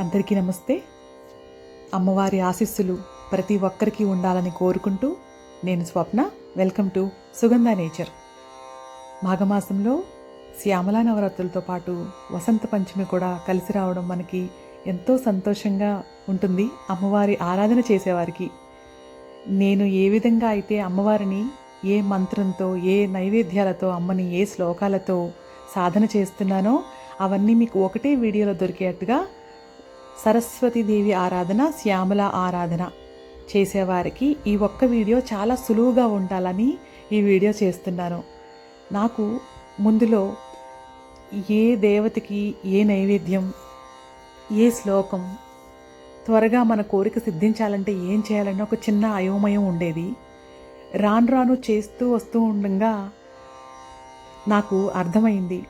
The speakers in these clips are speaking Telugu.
అందరికీ నమస్తే. అమ్మవారి ఆశీస్సులు ప్రతి ఒక్కరికి ఉండాలని కోరుకుంటూ నేను Swapna. Welcome to Sugandha nature మాఘమాసంలో శ్యామలా నవరాత్రులతో పాటు వసంత పంచమి కూడా కలిసి రావడం మనకి ఎంతో సంతోషంగా ఉంటుంది. అమ్మవారి ఆరాధన చేసేవారికి నేను ఏ విధంగా అయితే అమ్మవారిని ఏ మంత్రంతో ఏ నైవేద్యాలతో అమ్మని ఏ శ్లోకాలతో సాధన చేస్తున్నానో అవన్నీ మీకు ఒకటే వీడియోలో దొరికేట్టుగా సరస్వతీదేవి ఆరాధన శ్యామల ఆరాధన చేసేవారికి ఈ ఒక్క వీడియో చాలా సులువుగా ఉండాలని ఈ వీడియో చేస్తున్నాను. నాకు ముందులో ఏ దేవతకి ఏ నైవేద్యం ఏ శ్లోకం త్వరగా మన కోరిక సిద్ధించాలంటే ఏం చేయాలన్న ఒక చిన్న అయోమయం ఉండేది. రాను రాను చేస్తూ వస్తూ ఉండగా నాకు అర్థమైంది.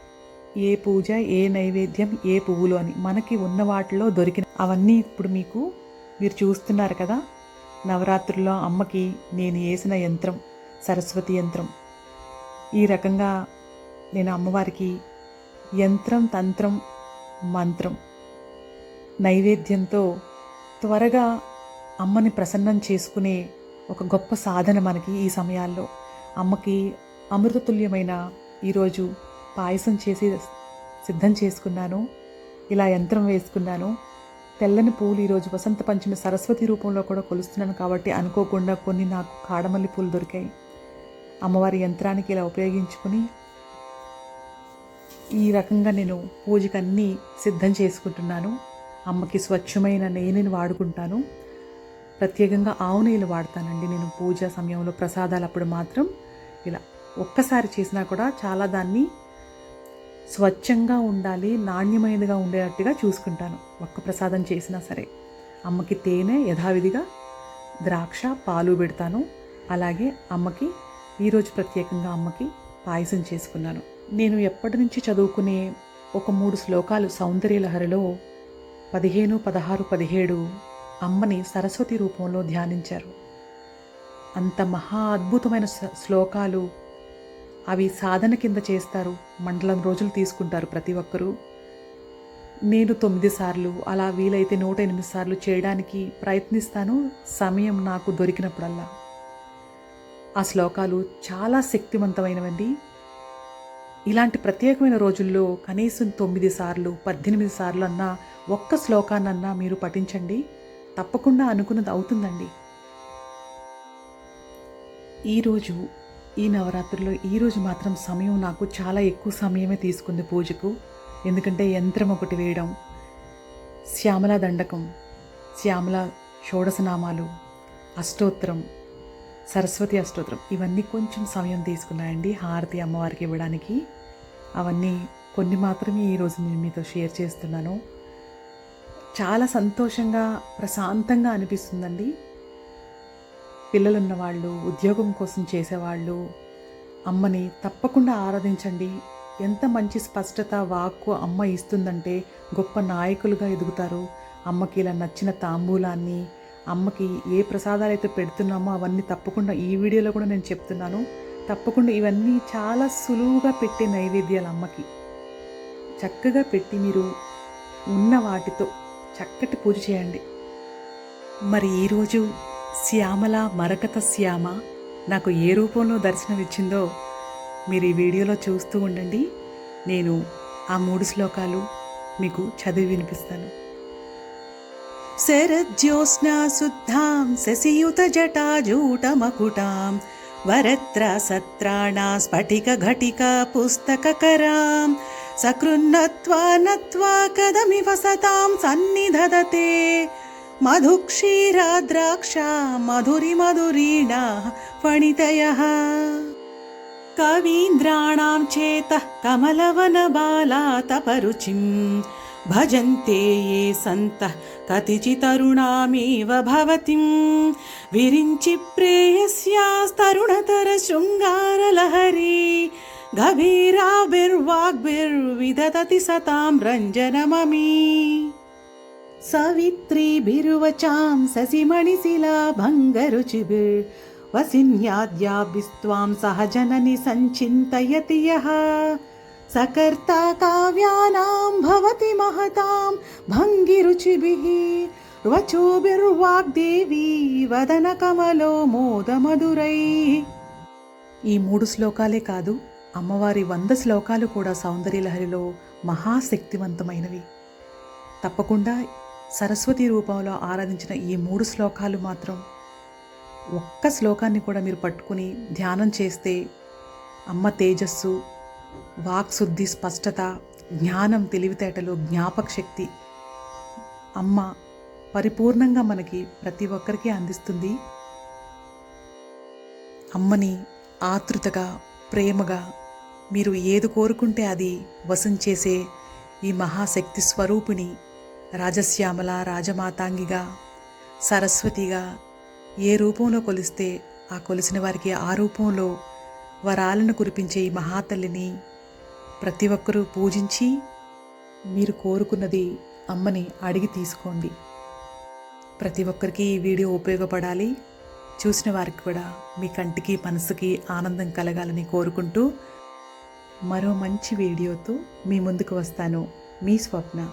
ఏ పూజ ఏ నైవేద్యం ఏ పువ్వులు అని మనకి ఉన్న వాటిలో దొరికిన అవన్నీ ఇప్పుడు మీకు మీరు చూస్తున్నారు కదా. నవరాత్రుల్లో అమ్మకి నేను వేసిన యంత్రం సరస్వతి యంత్రం. ఈ రకంగా నేను అమ్మవారికి యంత్రం తంత్రం మంత్రం నైవేద్యంతో త్వరగా అమ్మని ప్రసన్నం చేసుకునే ఒక గొప్ప సాధన మనకి ఈ సమయాల్లో. అమ్మకి అమృతతుల్యమైన ఈరోజు పాయసం చేసి సిద్ధం చేసుకున్నాను. ఇలా యంత్రం వేసుకున్నాను. తెల్లని పూలు ఈరోజు వసంత పంచమి సరస్వతి రూపంలో కూడా కొలుస్తున్నాను కాబట్టి అనుకోకుండా కొన్ని నాకు కాడమల్లి పూలు దొరికాయి. అమ్మవారి యంత్రానికి ఇలా ఉపయోగించుకుని ఈ రకంగా నేను పూజకు అన్నీ సిద్ధం చేసుకుంటున్నాను. అమ్మకి స్వచ్ఛమైన నెయ్యిని వాడుకుంటాను. ప్రత్యేకంగా ఆవు నెయ్యిలు వాడతానండి నేను పూజ సమయంలో ప్రసాదాలు అప్పుడు మాత్రం. ఇలా ఒక్కసారి చేసినా కూడా చాలా దాన్ని స్వచ్ఛంగా ఉండాలి నాణ్యమైనదిగా ఉండేటట్టుగా చూసుకుంటాను. ఒక్క ప్రసాదం చేసినా సరే. అమ్మకి తేనె యథావిధిగా ద్రాక్ష పాలు పెడతాను. అలాగే అమ్మకి ఈరోజు ప్రత్యేకంగా అమ్మకి పాయసం చేసుకున్నాను. నేను ఎప్పటి నుంచి చదువుకునే ఒక మూడు శ్లోకాలు సౌందర్యలహరిలో పదిహేను పదహారు పదిహేడు అమ్మని సరస్వతి రూపంలో ధ్యానించారు. అంత మహా అద్భుతమైన శ్లోకాలు అవి సాధన కింద చేస్తారు మండలం రోజులు తీసుకుంటారు ప్రతి ఒక్కరూ. నేను తొమ్మిది సార్లు అలా వీలైతే నూట ఎనిమిది సార్లు చేయడానికి ప్రయత్నిస్తాను సమయం నాకు దొరికినప్పుడల్లా. ఆ శ్లోకాలు చాలా శక్తివంతమైనవండి. ఇలాంటి ప్రత్యేకమైన రోజుల్లో కనీసం తొమ్మిది సార్లు పద్దెనిమిది సార్లు అన్నా ఒక్క శ్లోకాన్నన్నా మీరు పఠించండి తప్పకుండా అనుకున్నది అవుతుందండి. ఈరోజు ఈ నవరాత్రిలో ఈరోజు మాత్రం సమయం నాకు చాలా ఎక్కువ సమయమే తీసుకుంది పూజకు. ఎందుకంటే యంత్రం ఒకటి వేయడం శ్యామల దండకం శ్యామల షోడశనామాలు అష్టోత్తరం సరస్వతి అష్టోత్తరం ఇవన్నీ కొంచెం సమయం తీసుకున్నాయండి హారతి అమ్మవారికి ఇవ్వడానికి. అవన్నీ కొన్ని మాత్రమే ఈరోజు నేను మీతో షేర్ చేస్తున్నాను. చాలా సంతోషంగా ప్రశాంతంగా అనిపిస్తుందండి. పిల్లలున్న వాళ్ళు ఉద్యోగం కోసం చేసేవాళ్ళు అమ్మని తప్పకుండా ఆరాధించండి. ఎంత మంచి స్పష్టత వాక్కు అమ్మ ఇస్తుందంటే గొప్ప నాయకులుగా ఎదుగుతారు. అమ్మకి ఇలా నచ్చిన తాంబూలాన్ని అమ్మకి ఏ ప్రసాదాలు అయితే పెడుతున్నామో అవన్నీ తప్పకుండా ఈ వీడియోలో కూడా నేను చెప్తున్నాను. తప్పకుండా ఇవన్నీ చాలా సులువుగా పెట్టే నైవేద్యాలు అమ్మకి. చక్కగా పెట్టి మీరు ఉన్న వాటితో చక్కటి పూజ చేయండి. మరి ఈరోజు శ్యామల మరకత శ్యామ నాకు ఏ రూపంలో దర్శనమిచ్చిందో మీరు ఈ వీడియోలో చూస్తూ ఉండండి. నేను ఆ మూడు శ్లోకాలు మీకు చదివి వినిపిస్తాను. శరజ్యోత్స్నా శుద్ధాం శశియుత జటాజూటమకుటాం వరత్ర సత్రాణా స్ఫటిక ఘటిక పుస్తకరాం సకృన్నత్వా నత్వా కదమివ సతాం సన్నిధదతే मधुक्षीरा द्राक्षा मधुरिमधुरीणाः फणितयः कवीन्द्राणां चेतः कमलवनबालातपरुचिं भजन्ते ये सन्तः कतिचितरुणामेव भवतिं विरिञ्चि प्रेयस्यास्तरुणतरशृङ्गारलहरी गभीराभिर्वाग्भिर्विदधति सतां रञ्जनममी सवित्रीभिरुवचां ससिमणिशिला भङ्गरुचिभिर् वसिन्याद्याभिस्त्वां सह जननि सञ्चिन्तयति यः सकर्ता काव्यानां भवति महतां భంగిరుచిభిः వచోభిర్వాగ్దేవీ వదన కమలో మోదమధురై ఈ మూడు శ్లోకాలే కాదు అమ్మవారి వంద శ్లోకాలు కూడా సౌందర్యలహరిలో మహాశక్తివంతమైనవి తప్పకుండా సరస్వతి రూపంలో ఆరాధించిన ఈ మూడు శ్లోకాలు మాత్రం ఒక్క శ్లోకాన్ని కూడా మీరు పట్టుకుని ధ్యానం చేస్తే అమ్మ తేజస్సు వాక్శుద్ధి స్పష్టత జ్ఞానం తెలివితేటలు జ్ఞాపక శక్తి అమ్మ పరిపూర్ణంగా మనకి ప్రతి ఒక్కరికి అందిస్తుంది. అమ్మని ఆతృతగా ప్రేమగా మీరు ఏది కోరుకుంటే అది వశం చేసే ఈ మహాశక్తి స్వరూపిణి రాజశ్యామల రాజమాతాంగిగా సరస్వతిగా ఏ రూపంలో కొలిస్తే ఆ కొలిసిన వారికి ఆ రూపంలో వరాలను కురిపించే ఈ మహాతల్లిని ప్రతి ఒక్కరూ పూజించి మీరు కోరుకున్నది అమ్మని అడిగి తీసుకోండి. ప్రతి ఒక్కరికి ఈ వీడియో ఉపయోగపడాలి. చూసిన వారికి కూడా మీ కంటికి మనసుకి ఆనందం కలగాలని కోరుకుంటూ మరో మంచి వీడియోతో మీ ముందుకు వస్తాను. మీ స్వప్న.